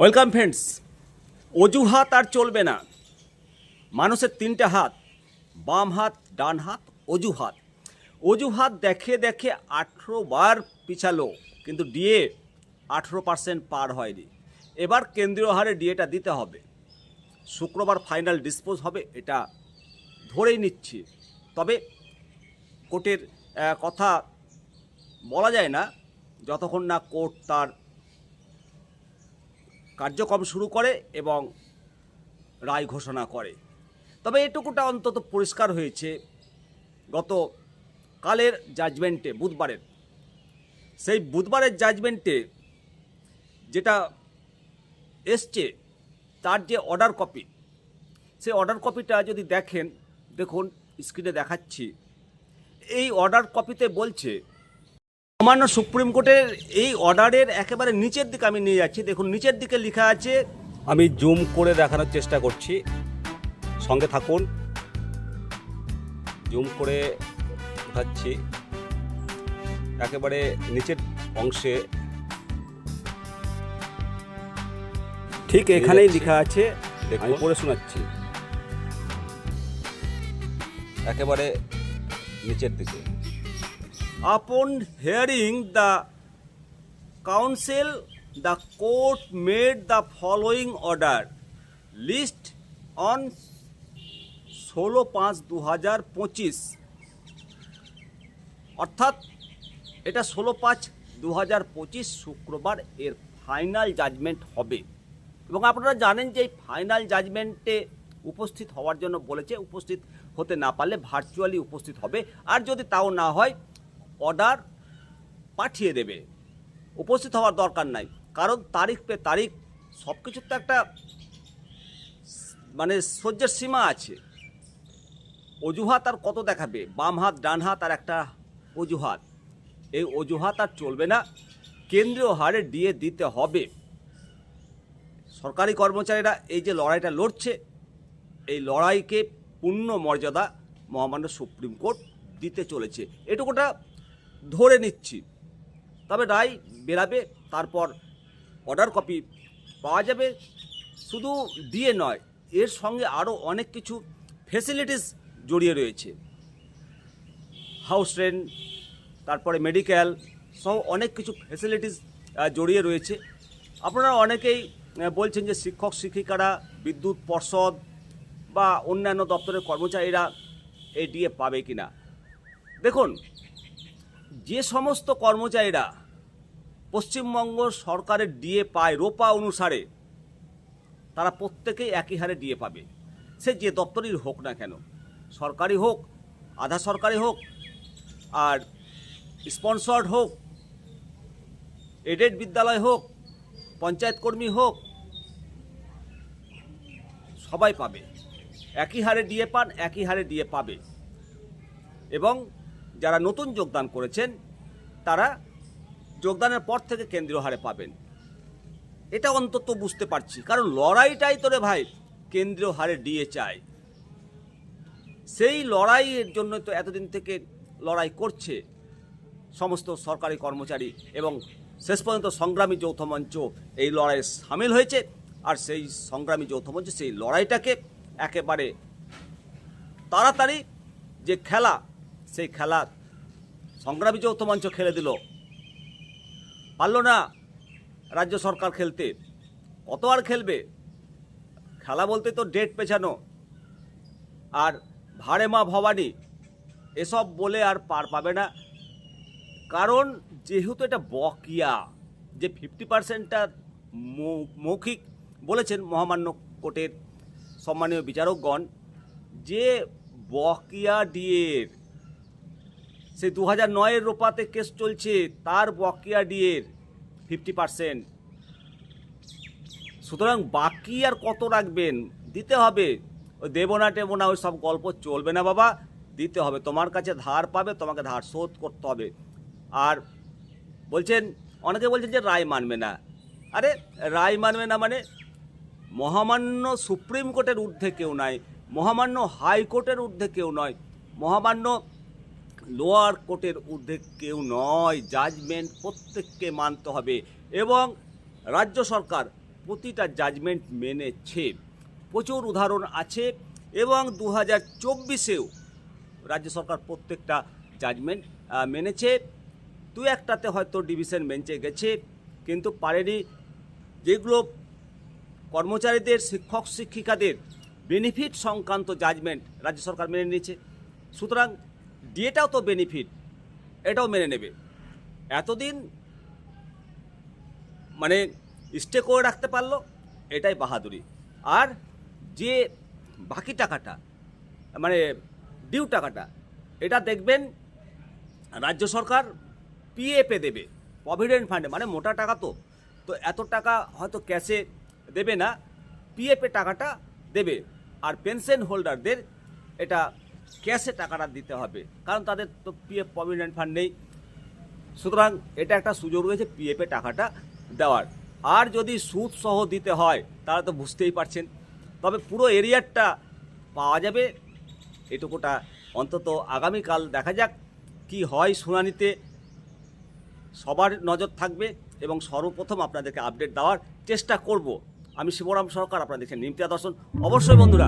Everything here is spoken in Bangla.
ওয়েলকাম ফ্রেন্ডস, অজুহাত আর চলবে না। মানুষের তিনটে হাত, বাম হাত, ডান হাত, অজুহাত। অজুহাত দেখে দেখে আঠেরো বার পিছালো, কিন্তু ডিএ আঠেরো পার্সেন্ট পার হয়নি। এবার কেন্দ্রীয় হারে ডিএটা দিতে হবে। শুক্রবার ফাইনাল ডিসপোজ হবে, এটা ধরেই নিচ্ছি। তবে কোর্টের কথা বলা যায় না, যতক্ষণ না কোর্ট তার কার্যক্রম শুরু করে এবং রায় ঘোষণা করে। তবে এটুকুটা অন্তত পরিষ্কার হয়েছে, গত কালের জাজমেন্টে বুধবারের। সেই বুধবারের জাজমেন্টে যেটা এসছে, তার যে অর্ডার কপি সেই অর্ডার কপিটা যদি দেখেন, দেখুন স্ক্রিনে দেখাচ্ছি। এই অর্ডার কপিতে বলছে সামান্য সুপ্রিম কোর্টের এই অর্ডারের একেবারে নিচের দিকে আমি নিয়ে যাচ্ছি। দেখুন নিচের দিকে লেখা আছে আমি জুম করে দেখানোর চেষ্টা করছি। সঙ্গে থাকুন। জুম করে উঠাচ্ছি একেবারে নিচের অংশে। ঠিক এখানেই লেখা আছে আমি পড়ে শোনাচ্ছি। একেবারে নিচের দিকে। Upon hearing the council the court made the following order. List on ষোলো পাঁচ দু হাজার পঁচিশ। অর্থাৎ এটা ষোলো পাঁচ দু হাজার পঁচিশ শুক্রবার এর ফাইনাল জাজমেন্ট হবে। এবং আপনারা জানেন যে এই ফাইনাল জাজমেন্টে উপস্থিত হওয়ার জন্য বলেছে, উপস্থিত হতে না পারলে ভার্চুয়ালি উপস্থিত হবে। আর যদি তাও না হয় অর্ডার পাঠিয়ে দেবে। উপস্থিত হওয়ার দরকার নাই। কারণ তারিখ পে তারিখ সব কিছুর তো একটা মানে সহ্যের সীমা আছে। অজুহাত আর কত দেখাবে? বাম হাত, ডান হাত আর একটা অজুহাত। এই অজুহাত আর চলবে না। কেন্দ্রীয় হারে দিয়ে দিতে হবে। সরকারি কর্মচারীরা এই যে লড়াইটা লড়ছে, এই লড়াইকে পূর্ণ মর্যাদা মহামান্য সুপ্রিম কোর্ট দিতে চলেছে। এটুকুটা ধরে নিচ্ছি। তবে রায় বেরাবে, তারপর অর্ডার কপি পাওয়া যাবে। শুধু দিয়ে নয়, এর সঙ্গে আরও অনেক কিছু ফেসিলিটিস জড়িয়ে রয়েছে। হাউস রেন্ট তারপরে মেডিকেল সহ অনেক কিছু ফেসিলিটিস জড়িয়ে রয়েছে। আপনারা অনেকেই বলছেন যে শিক্ষক, শিক্ষিকারা, বিদ্যুৎ, পর্ষদ বা অন্যান্য দপ্তরের কর্মচারীরা এই ডিএ পাবে কি না দেখুন যে সমস্ত কর্মচারীরা পশ্চিমবঙ্গ সরকারের ডিএ পায় রোপা অনুসারে, তারা প্রত্যেকেই একই হারে ডিএ পাবে। সে যে দপ্তরই হোক না কেন, সরকারি হোক, আধা সরকারি হোক, আর স্পন্সর্ড হোক, এডেড বিদ্যালয় হোক, পঞ্চায়েত কর্মী হোক, সবাই পাবে। একই হারে ডিএ পান, একই হারে ডিএ পাবে। এবং যারা নতুন যোগদান করেছেন, তারা যোগদানের পর থেকে কেন্দ্রীয় হারে পাবেন। এটা অন্তত বুঝতে পারছি, কারণ লড়াইটাই তোরে ভাই কেন্দ্রীয় হারে ডিএ চাই সেই লড়াইয়ের জন্য তো এতদিন থেকে লড়াই করছে সমস্ত সরকারি কর্মচারী এবং শেষ পর্যন্ত সংগ্রামী যৌথ মঞ্চ এই লড়াইয়ে সামিল হয়েছে, আর সেই সংগ্রামী যৌথ মঞ্চ সেই লড়াইটাকে একেবারে তাড়াতাড়ি যে খেলা সেই খেলা সংগ্রামী যৌথ মঞ্চ খেলে দিল। পারল না রাজ্য সরকার খেলতে। কত আর খেলবে? খেলা বলতে তো ডেট পেছানো। আর ভাড়ে মা ভবানী, এসব বলে আর পার পাবে না। কারণ যেহেতু এটা বকিয়া, যে ফিফটি পার্সেন্টটা মৌখিক বলেছেন মহামান্য কোর্টের সম্মানীয় বিচারকগণ, যে বকিয়া ডিএর সেই দু হাজার নয়ের রোপাতে কেস চলছে তার বকেয়া ডিএর ফিফটি পার্সেন্ট। সুতরাং বাকি আর কত রাখবেন? দিতে হবে। ওই দেবো না টেবো না, ওই সব গল্প চলবে না বাবা। দিতে হবে। তোমার কাছে ধার পাবে, তোমাকে ধার শোধ করতে হবে। আর বলছেন, অনেকে বলছেন যে রায় মানবে না। আরে, রায় মানবে না মানে মহামান্য সুপ্রিম কোর্টের ঊর্ধ্বে কেউ নাই, মহামান্য হাইকোর্টের ঊর্ধ্বে কেউ নয়, মহামান্য লোয়ার কোর্টের ঊর্ধ্বে কেউ নয় জাজমেন্ট প্রত্যেককে মানতে হবে এবং রাজ্য সরকার প্রতিটা জাজমেন্ট মেনেছে প্রচুর উদাহরণ আছে এবং দু হাজার চব্বিশেও রাজ্য সরকার প্রত্যেকটা জাজমেন্ট মেনেছে দু একটাতে হয়তো ডিভিশন বেঞ্চে গেছে, কিন্তু পারেনি। যেগুলো কর্মচারীদের, শিক্ষক, শিক্ষিকাদের বেনিফিট সংক্রান্ত জাজমেন্ট রাজ্য সরকার মেনে নিয়েছে। সুতরাং ডিএটাও তো বেনিফিট এটাও মেনে নেবে। এতদিন মানে স্টে করে রাখতে পারল, এটাই বাহাদুরি। আর যে বাকি টাকাটা মানে ডিউ টাকাটা, এটা দেখবেন রাজ্য সরকার পিএফে দেবে প্রভিডেন্ট ফান্ডে মানে মোটা টাকা তো। তো এত টাকা হয়তো ক্যাশে দেবে না পিএফে টাকাটা দেবে। আর পেনশন হোল্ডারদের এটা ক্যাশে টাকাটা দিতে হবে। কারণ তাদের তো পিএফ প্রভিডেন্ট ফান্ড নেই। সুতরাং এটা একটা সুযোগ রয়েছে পিএফে টাকাটা দেওয়ার। আর যদি সুদ সহ দিতে হয়, তাহলে তো বুঝতেই পারছেন। তবে পুরো এরিয়ারটা পাওয়া যাবে এটুকুটা অন্তত আগামীকাল। দেখা যাক কি হয় শুনানিতে। সবার নজর থাকবে এবং সর্বপ্রথম আপনাদেরকে আপডেট দেওয়ার চেষ্টা করব। আমি শিবরাম সরকার, আপনারা দেখছেন নিমতিয়া দর্শন। অবশ্যই বন্ধুরা।